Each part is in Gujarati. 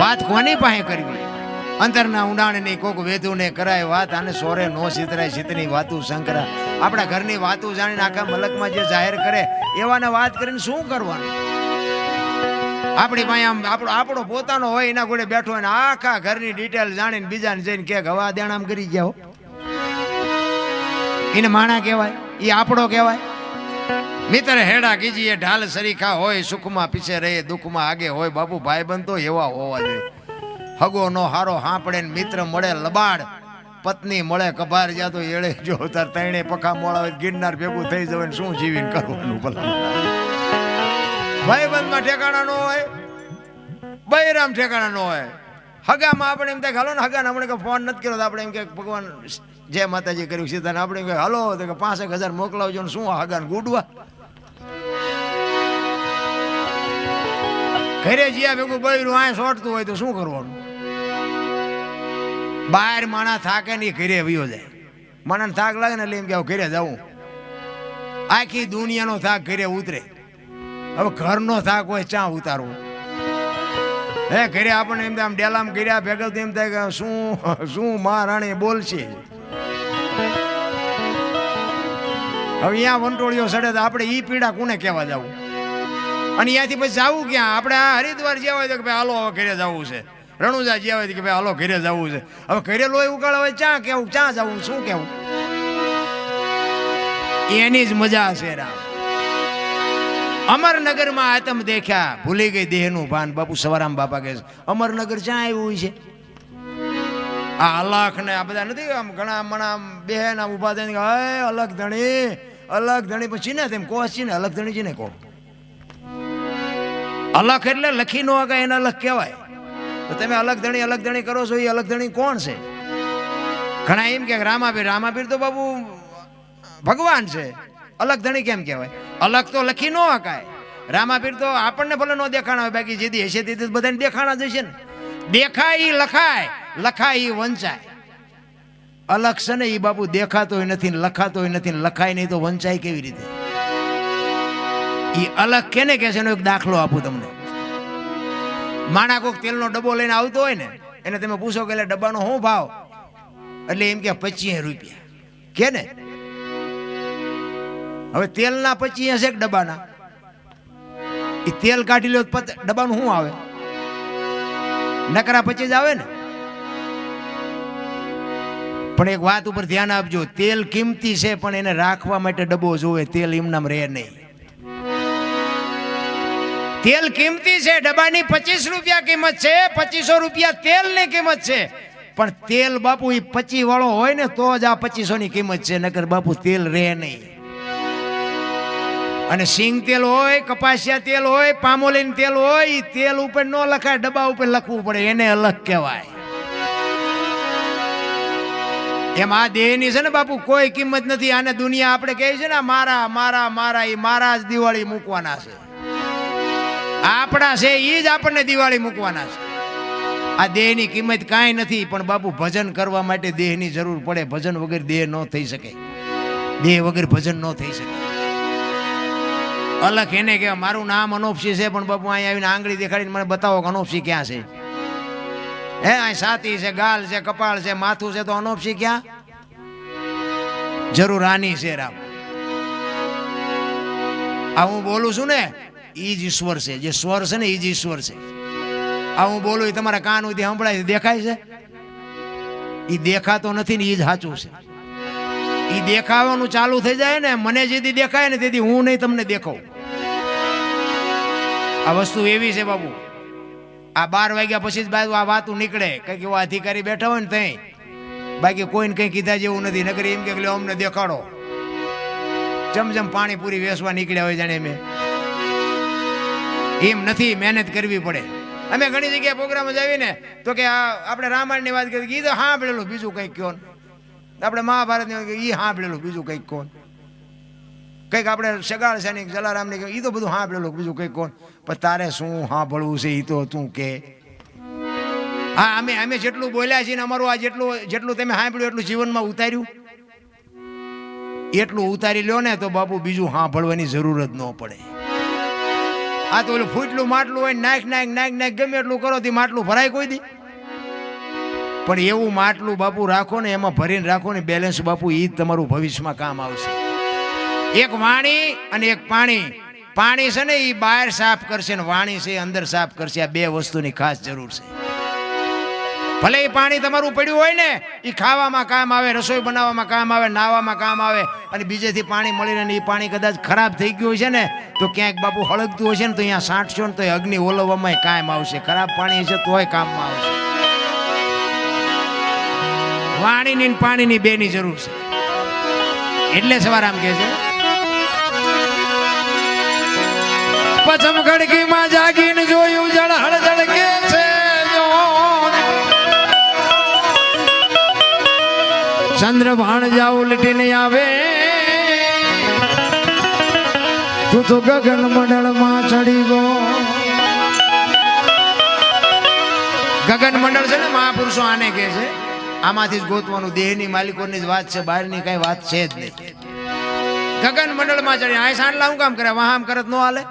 વાત કોની પાસે કરવી? અંતરના ઉડાણની કોક વેધુને કરાય વાત, આને સોરે નો સિતરાય સિતની વાતું શંકરા. આપણા ઘરની વાતું જાણીને આખા મલકમાં જે જાહેર કરે, એવાને વાત કરીને શું કરવાનું? આપણી પાસે આમ આપણો આપણો પોતાનો હોય, એના ગોડે બેઠો હોય ને આખા ઘરની ડિટેલ જાણીને બીજાને જઈને કે હવા દેણામ કરી ગયા એને માણા કહેવાય? એ આપણો કહેવાય? મિત્ર હેડા કીજીએ, ઢાલ સરીખા હોય, સુખમાં પીછે રહે દુઃખમાં આગે હોય બાપુ ભાઈબંધ તો એવા હોવા જોઈએ. હગો નો હારો હાંપડે મિત્ર મળે લબાડ, પત્ની મળે કભાર જા તો એળે જો તાર તૈણે પખા મોળા ગિરનાર ભેગું થઈ જવાય શું જીવીને કરવાનું ભલા. ભાઈબંધમાં ઠેકાણા નો હોય, બૈરામ ઠેકાણા નો હોય. હગામાં આપણે એમ થાય હાલો ને હગાને આપણે ફોન નથી કર્યો તો આપણે એમ કે, ભગવાન જય માતાજી કર્યું સીધા આપણે હાલો, તો કે પાંસઠ હજાર મોકલાવજો ને શું હગાને ગુડવા ઘરે જ્યાં ભેગું બૈરું આ સોટતું હોય તો શું કરવાનું? બહાર માણા થાકે નહીં ઘરે વયો જાય. માણસ થાક લાગે ને એટલે એમ કે ઘરે જવું આખી દુનિયાનો થાક ઘરે ઉતરે. હવે ઘરનો થાક હોય ચા ઉતારવો? હે, ઘરે આપણને એમ આમ ડેલામ કર્યા ભેગા એમ થાય કે, શું શું મહારાણી બોલશે? હવે અહીંયા વંટોળીઓ સડે તો આપણે એ પીડા કોને કહેવા જવું? અને અહીંયાથી પછી જવું ક્યાં? આપણે આ હરિદ્વાર જ્યાં હોય તો કે ભાઈ હાલો, હવે ઘરે જવું છે. રણુજા જ્યાં હોય તો કે ભાઈ હાલો, ઘરે જવું છે. હવે ઘરે લોહી ઉકાળે હોય ચા કેવું? ચા જવું? શું કેવું? એની જ મજા છે રામ. અમરનગરમાં આતમ દેખ્યા, ભૂલી ગઈ દેહનું ભાન. બાપુ સવારામ બાપા કહે છે, અમરનગર ક્યાં આવ્યું હોય છે? આ અલખ ને આ બધા નથી આમ ઘણા મણા બેન આમ ઊભા થઈને અલગ ધણી અલગ ધણી. પછી ને તેમ કહો છે ને અલગ ધણી છે ને કહો. અલખ એટલે લખી નો આગા એને અલગ કહેવાય. તો તમે અલગ ધણી અલગ ધણી કરો છો, એ અલગ ધણી કોણ છે? ઘણા એમ કે રામાપીર રામાપીર તો બાબુ ભગવાન છે. અલગ ધણી કેમ કહેવાય? અલગ તો લખી ન હકાય રામાપીર તો આપણને ભલે ન દેખાણા હોય, બાકી જેથી હશે તેથી બધાને દેખાણા જ હશે ને. દેખાય લખાય લખાય વંચાય. અલગ છે ને એ બાપુ દેખાતોય નથી લખાતો લખાતોય નથી લખાય નહીં તો વંચાય કેવી રીતે? ઈ અલગ કેને કે છે એનો એક દાખલો આપું તમને. માણા કોક તેલનો ડબ્બો લઈને આવતો હોય ને, એને તમે પૂછો કે ડબ્બાનો શું ભાવ? એટલે એમ કે પચીસ રૂપિયા. કે ને હવે તેલના પચીસ એક ડબ્બાના? એ તેલ કાઢી લો ડબ્બાનું શું આવે? નકરા પચીસ આવે ને? પણ એક વાત ઉપર ધ્યાન આપજો, તેલ કિંમતી છે, પણ એને રાખવા માટે ડબ્બો જોવે, તેલ એમનામ રહે નહીં. તેલ કિંમતી છે, ડબ્બાની પચીસ રૂપિયા કિંમત છે, પચીસો રૂપિયા તેલની કિંમત છે. પણ તેલ બાપુ એ પચી વાળો હોય ને, તો જ આ પચીસો ની કિંમત છે, નકર બાપુ, તેલ રહે નહીં. અને સિંગ તેલ હોય, કપાસિયા તેલ હોય, પામોલીન તેલ હોય એ તેલ ઉપર ન લખાય, ડબ્બા ઉપર લખવું પડે, એને અલગ કહેવાય. એમ આ દેહની છે ને બાપુ, કોઈ કિંમત નથી, આને દુનિયા આપણે કહે છે ને મારા મારા મારા એ મારા જ દિવાળી મૂકવાના છે. આપણા છે એ જ આપણને દિવાળી મૂકવાના છે. આ દેહની કિંમત કાંઈ નથી, પણ બાપુ ભજન કરવા માટે દેહની જરૂર પડે. ભજન વગર દેહ ન થઈ શકે. દેહ વગર ભજન ન થઈ શકે. અલગ એને કે, મારું નામ અનોપસી છે, પણ બાપુ અહીંયા આવીને આંગળી દેખાડીને મને બતાવો કે અનોપસી ક્યાં છે. હે, અહીં સાતી છે, ગાલ છે, કપાળ છે, માથું છે, તો અનોપસી ક્યાં? જરૂર આની છે, રામ. આ હું બોલું છું ને ઈ જ ઈશ્વર છે. જે સ્વર છે ને એ જ ઈશ્વર છે. આ હું બોલું એ તમારા કાન સુધી સંભળાય દેખાય છે? એ દેખાતો નથી ને એ જ સાચું છે. એ દેખાવાનું ચાલુ થઈ જાય ને, મને જેથી દેખાય ને તેથી હું નહીં તમને દેખાઉં. આ વસ્તુ એવી છે બાબુ. આ બાર વાગ્યા પછી જ બાજુ આ વાતું નીકળે. કંઈક એવો અધિકારી બેઠા હોય ને ત્યાં બાકી કોઈને કઈ કીધા જેવું નથી. નગરી એમ કે અમને દેખાડો. જમ જમ પાણીપુરી વેસવા નીકળ્યા હોય જાણે મેં એમ નથી, મહેનત કરવી પડે. અમે ઘણી જગ્યાએ પ્રોગ્રામ આવીને તો કે આપણે રામાયણની વાત કરી હા સાંભળેલું, બીજું કંઈક કહો. આપણે મહાભારતની વાત કરી એ સાંભળેલું, બીજું કંઈક કોણ? કંઈક આપણે સગાળ છે ને જલારામની એ તો બધું સાંભળેલું, બીજું કંઈક કોણ? પણ તારે શું સાંભળવું છે એ તો તું કે. હા, અમે અમે જેટલું બોલ્યા છીએ ને અમારું આ જેટલું જેટલું તમે સાંભળ્યું, એટલું જીવનમાં ઉતાર્યું. એટલું ઉતારી લ્યો ને તો બાપુ બીજું સાંભળવાની જરૂર જ ન પડે. આ તો ઓલું ફૂટલું માટલું હોય નાખ નાખ નાખ નાખ, ગમે એટલું કરો થી માટલું ભરાય કોઈ દી. પણ એવું માટલું બાપુ રાખો ને, એમાં ભરીને રાખો ને બેલેન્સ બાપુ એ જ તમારું ભવિષ્યમાં કામ આવશે. એક વાણી અને એક પાણી. પાણી છે ને એ બહાર સાફ કરશે ને વાણી છે અંદર સાફ કરશે. આ બે વસ્તુની ખાસ જરૂર છે. ભલે એ પાણી તમારું પડ્યું હોય ને એ ખાવામાં કામ આવે, રસોઈ બનાવવામાં કામ આવે, નાવામાં કામ આવે, અને બીજેથી પાણી મળીને એ પાણી કદાચ ખરાબ થઈ ગયું છે ને, તો ક્યાંક બાપુ હળગતું હશે ને, તો અહીંયા સાંઠશો ને, તો અગ્નિ ઓલવવામાં કામ આવશે. ખરાબ પાણી હશે તોય કામમાં આવશે. વાણીની પાણીની બેની જરૂર છે. એટલે સવારામ કે છે. પછમ ખડકીમાં જાગીને જોયું ચંદ્ર ભાણ જાવ લટીને આવે. તું તો ગગન મંડળમાં ચડી ગયો. ગગન મંડળ છે ને મહાપુરુષો આને કહે છે, આમાંથી જ ગોતવાનું દેહની માલિકોની જ વાત છે, બહારની કઈ વાત છે જ નહીં. ગગન મંડળમાં ચડી આ સાંડલા હું કામ કરે વહામ કરત નો હાલે?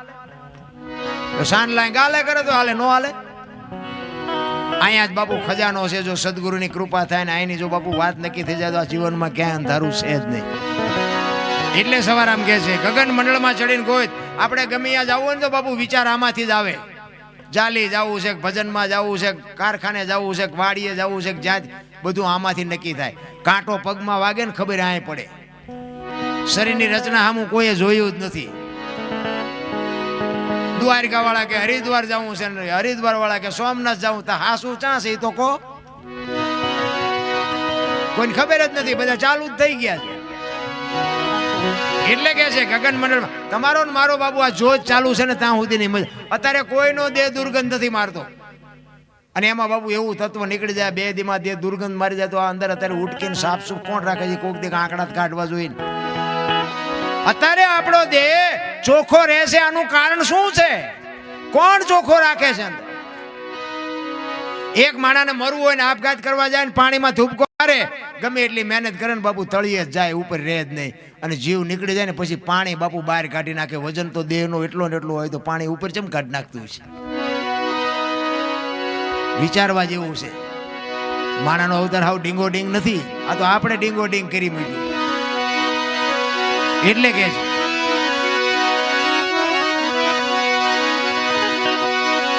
સાંડલા ગાલે કરે તો હાલે, નો હાલે? અહીંયા જ બાપુ ખજાનો છે, જો સદગુરુની કૃપા થાય ને અહીંની જો બાપુ વાત નક્કી થઈ જાય તો આ જીવનમાં ક્યાંય અંધારું છે જ નહીં. એટલે સવાર આમ કહે છે, ગગન મંડળમાં ચડીને ગોત આપણે ગમે ત્યાં જવું હોય ને તો બાપુ વિચાર આમાંથી જ આવે. જાલી જવું છે, ભજનમાં જવું છે, કારખાને જવું છે, વાડીએ જવું છે, જ્યાં બધું આમાંથી નક્કી થાય. કાંટો પગમાં વાગે ને ખબર આય પડે. શરીરની રચના સામું કોઈએ જોયું જ નથી. દ્વારકા વાળા કે હરિદ્વાર જવું છે ને હરિદ્વાર વાળા કે સોમનાથ જવું, તો હાસુ ચા છે એ તો કહો કોઈને ખબર જ નથી, બધા ચાલુ જ થઈ ગયા છે. એટલે કે છે ગગન મંડળમાં, તમારો ને મારો બાબુ આ જોજ ચાલુ છે ને ત્યાં સુધી નહીં અત્યારે કોઈનો દેહ દુર્ગંધ નથી મારતો. અને એમાં બાબુ એવું તત્વ નીકળી જાય, બે દીમાં દેહ દુર્ગંધ મારી જાય તો આ અંદર અત્યારે ઉટકીને સાફ સુફ કોણ રાખે છે? કોઈક દેખ આંકડા કાઢવા જોઈએ અત્યારે આપણો દેહ ચોખ્ખો રહેશે, આનું કારણ શું છે? કોણ ચોખ્ખો રાખે છે એક માણાને મરવું હોય ને આપઘાત કરવા જાય ને પાણીમાં ધૂપકો મારે, ગમે એટલી મહેનત કરે ને બાપુ તળીએ જ જાય, ઉપર રહે જ નહીં. અને જીવ નીકળી જાય ને પછી પાણી બાપુ બહાર કાઢી નાખે, વજન તો દેહનો એટલો ને એટલો હોય તો પાણી ઉપર ચમ કાઢી નાખતું છે વિચારવા જેવું છે. માણાનો અવતાર હાવ ડીંગો ડીંગ નથી, આ તો આપણે ડીંગો ડીંગ કરી મૂક્યું. એટલે કે છે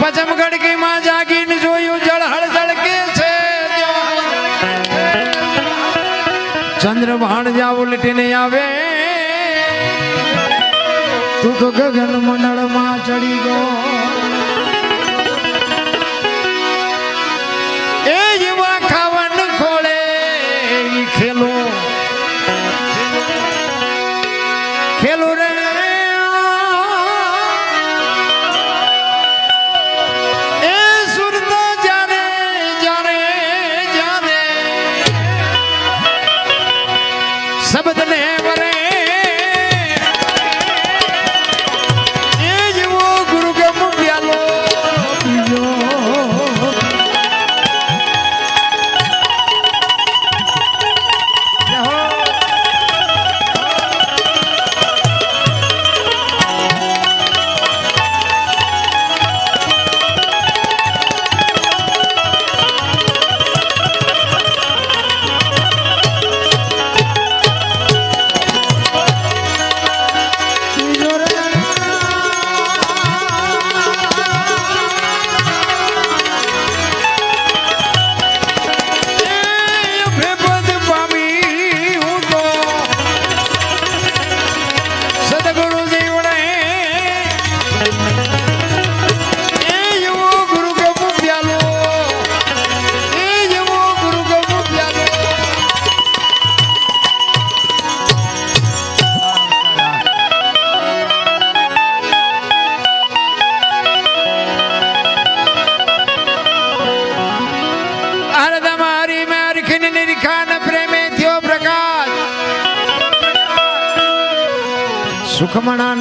પચમ ગડકીમાં જાગીને જોયું જળ હળદળ છે? ચંદ્ર ભાણ જાવ લટીને આવે, તું તો મંડળમાં ચડી ગયો.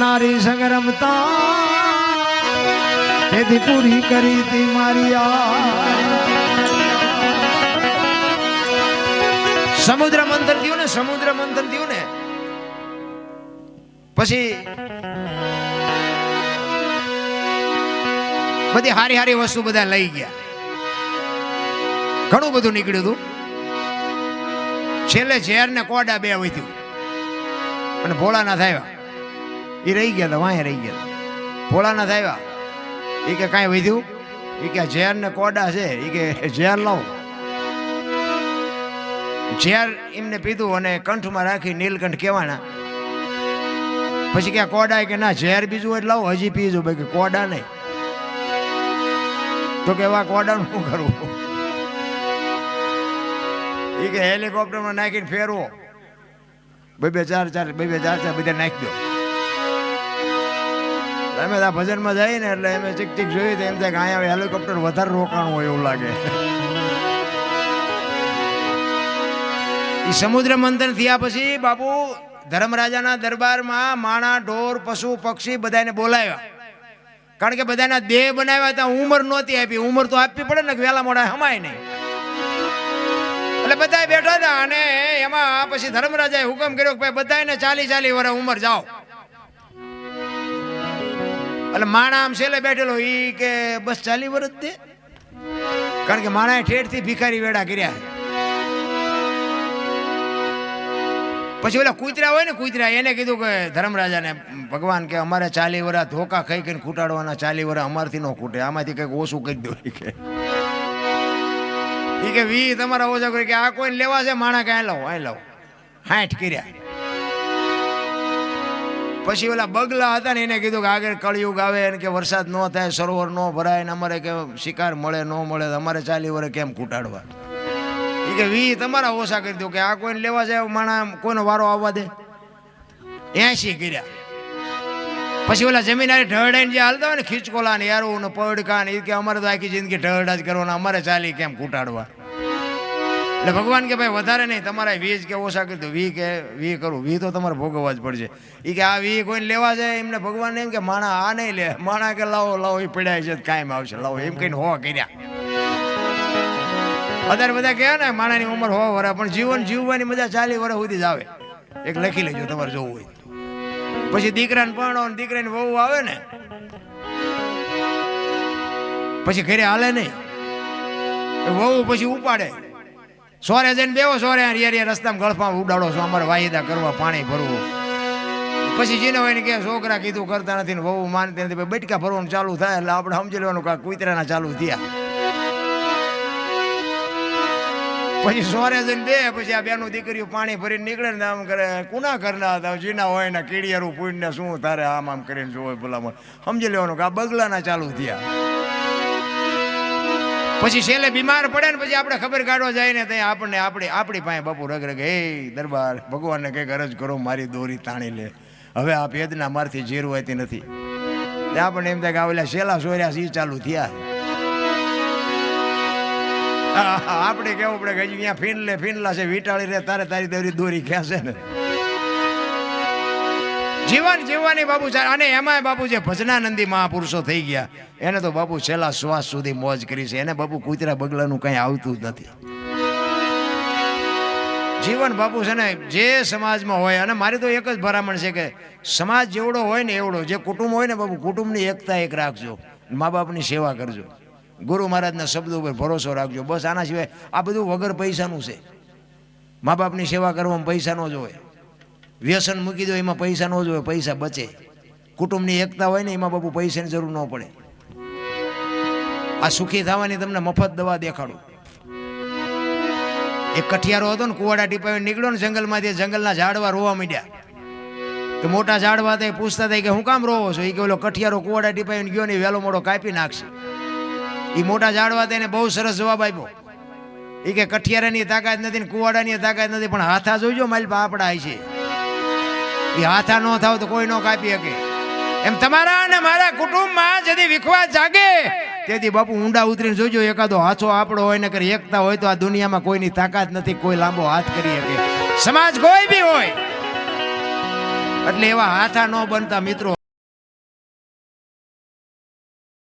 નારી સંગ તેથી પૂરી કરી તી મારી સમુદ્ર મંથન થયું ને, સમુદ્ર મંથન થયું ને. પછી બધી હારી હારી વસ્તુ બધા લઈ ગયા. ઘણું બધું નીકળ્યું હતું છેલ્લે ઝેર ને કોડા બે વધ્યું. અને ભોળાનાથ આવ્યા. એ રહી ગયા હતા વાંહે રહી ગયા. હતા ભોળાનાથ આવ્યા. એ કે કાંઈ વધ્યું? એ કે ઝેર ને કોડા છે. એ કે ઝેર લાવું. ઝેર એમને પીધું અને કંઠમાં રાખી નીલકંઠ કહેવાના. પછી ક્યાં કોડા કે ના, ઝેર બીજું હોય લાવો, હજી પીજો. ભાઈ કે કોડા નહીં. તો કે એવા કોડાનું શું કરવું? એ કે હેલિકોપ્ટરમાં નાખીને ફેરવો. બે બે ચાર ચાર બે બે ચાર ચાર બધા નાખી દો. અમે ત્યાં ભજનમાં જઈએ ને એટલે અમે ચીક ચીક જોઈએ તો એમ થાય કે અહીંયા હેલિકોપ્ટર વધારે રોકાણું હોય એવું લાગે. એ સમુદ્ર મંથન થયા પછી બાપુ ધર્મરાજાના દરબારમાં માણા, ઢોર, પશુ, પક્ષી બધાને બોલાવ્યા. કારણ કે બધાના દેહ બનાવ્યા ત્યાં ઉંમર નહોતી આપી. ઉંમર તો આપવી પડે ને વેલા મોડા હમાય નહીં. એટલે બધા બેઠા હતા અને એમાં પછી ધર્મરાજાએ હુકમ કર્યો કે ભાઈ બધાને ચાલી ચાલી વર્ષ ઉંમર જાઓ. એટલે માણા આમ છેલ્લે બેઠેલો એ કે બસ ચાલી વર્ષ દે કારણ કે માણાએ ઠેઠથી ભિખારી વેડા કર્યા પછી ઓલા કૂતરા હોય ને કૂતરા, એને કીધું કે ધર્મરાજાને, ભગવાન કે અમારે ચાલી વરા ધોકા ખાઈ ખાઈને ખૂટાડવાના ચાલી વરા અમારથી ન ખૂટે આમાંથી કંઈક ઓછું કરી દો કે. એ કે વી તમારા ઓછા કરી કે આ કોઈને લેવા છે, માણા કાંઈ લાવો અહીં લાવો હાઠ કર્યા. પછી ઓલા બગલા હતા ને એને કીધું કે આગળ કળિયુગ આવે ને કે વરસાદ ન થાય, સરોવર ન ભરાય ને અમારે કે શિકાર મળે, ન મળે અમારે ચાલી વરે કેમ કૂટાડવા? એ કે વી તમારા ઓછા કરી દો કે આ કોઈને લેવા જાય માણા કોઈનો વારો આવવા દે? એસી કર્યા. પછી ઓલા જમીન ઢળડાઈને જે હાલતા હોય ને ખીચકોલા ને યારું ને પડકા ને ઈ કે અમારે તો આખી જિંદગી ઢળડા જ કરવાના, અમારે ચાલી કેમ કૂટાડવા? એટલે ભગવાન કે ભાઈ, વધારે નહીં, તમારે વીજ કે ઓછા કરી વી કે, વી કરું. વી તો તમારે ભોગવવા જ પડશે. એ કે, આ વી કોઈને લેવા જાય? એમને ભગવાન એમ કે, માણા આ નહીં લે. માણા કે, લાવો લાવો. એ પીડાય છે, કાયમ આવશે. લાવો, એમ કહીને હો કર્યા. અત્યારે બધા કહે ને, માણાની ઉંમર હો વરા, પણ જીવન જીવવાની મજા ચાલી વર્ષ સુધી જ આવે. એક લખી લેજો, તમારે જોવું હોય પછી દીકરાને પરણો દીકરાની વહુ આવે ને, પછી ઘરે હાલે નહીં. વહુ પછી ઉપાડે. સોરે જઈને બેવો સોરે રિયા રસ્તામાં ગળફામાં ઉડાડો છો અમારે વાયદા કરવા પાણી ભરવું. પછી જીને હોય ને કે છોકરા કીધું કરતા નથી ને વહુ માનતી નથી બેટકા ભરવાનું ચાલુ થાય એટલે આપણે સમજી લેવાનું કે કુતરાના ચાલુ થયા. પછી સોરે જઈને બે, પછી આ બેનું દીકરીઓ પાણી ભરીને નીકળે ને આમ કરે, કુના કરના હતા, જીના હોય ને કીડિયારું પૂઈને શું તારે આમ આમ કરીને જોવે ભલામણ. સમજી લેવાનું કે આ બગલાના ચાલુ થયા. પછી છેલ્લે બીમાર પડે ને પછી આપણે ખબર કાઢવા જાય ને ત્યાં આપણને આપણી આપણી પાસે બાપુ રગ રગ દરબાર, ભગવાનને કંઈક અરજ કરો, મારી દોરી તાણી લે. હવે આ ભેદના મારથી જીરવાતી નથી. ત્યાં આપણને એમ થાય કે આવેલા શેલા સોર્યા સી ચાલુ થયા. આપણે કેવું પડે કે હજી અહીંયા ફીનલે ફીનલા છે, વીટાળી રે તારે તારી દોરી દોરી ખેંચે ને. જીવન જીવવાની બાપુ અને એમાંય બાપુ જે ભજનાનંદી મહાપુરુષો થઈ ગયા, એને તો બાપુ છેલ્લા શ્વાસ સુધી મોજ કરી છે. એને બાપુ કૂતરા બગલાનું કંઈ આવતું જ નથી. જીવન બાપુ છે ને, જે સમાજમાં હોય, અને મારી તો એક જ ભરામણ છે કે સમાજ જેવડો હોય ને એવડો, જે કુટુંબ હોય ને બાપુ, કુટુંબની એકતા એક રાખજો. મા બાપની સેવા કરજો. ગુરુ મહારાજના શબ્દો ઉપર ભરોસો રાખજો. બસ આના સિવાય આ બધું વગર પૈસાનું છે. મા બાપની સેવા કરવામાં પૈસા ન જોવે. વ્યસન મૂકી દો, એમાં પૈસા ન જોવે, પૈસા બચે. કુટુંબની એકતા હોય ને, એમાં બાપુ પૈસાની જરૂર ન પડે. આ સુખી થવાની તમને મફત દવા દેખાડું. એક કઠિયારો હતો ને, કુવાડા ટીપાવી નીકળ્યો ને જંગલમાંથી જંગલના ઝાડવા રોવા માંડ્યા. કે મોટા ઝાડવા હતા પૂછતા હતા કે હું કામ રોવો છો? એ કે, ઓલો કઠિયારો કુવાડા ટીપાવીને ગયો ને વહેલો મોડો કાપી નાખશે. એ મોટા ઝાડવા હતા, એને બહુ સરસ જવાબ આપ્યો. એ કે, કઠિયારાની તાકાત નથી ને, કુવાડાની તાકાત નથી, પણ હાથા જોઈજો માલપા આપડા છે. એ હાથા ન થાવ તો કોઈ ન કાપી શકે. એમ તમારા અને મારા કુટુંબમાં જેથી વિખવા જાગે, તેથી બાપુ ઊંડા ઉતરીને જોજો, એકાદો હાથો આપણો હોય ને કરી એકતા હોય તો આ દુનિયામાં કોઈની તાકાત નથી, કોઈ લાંબો હાથ કરી શકે. સમાજ કોઈ બી હોય, એટલે એવા હાથા ન બનતા મિત્રો.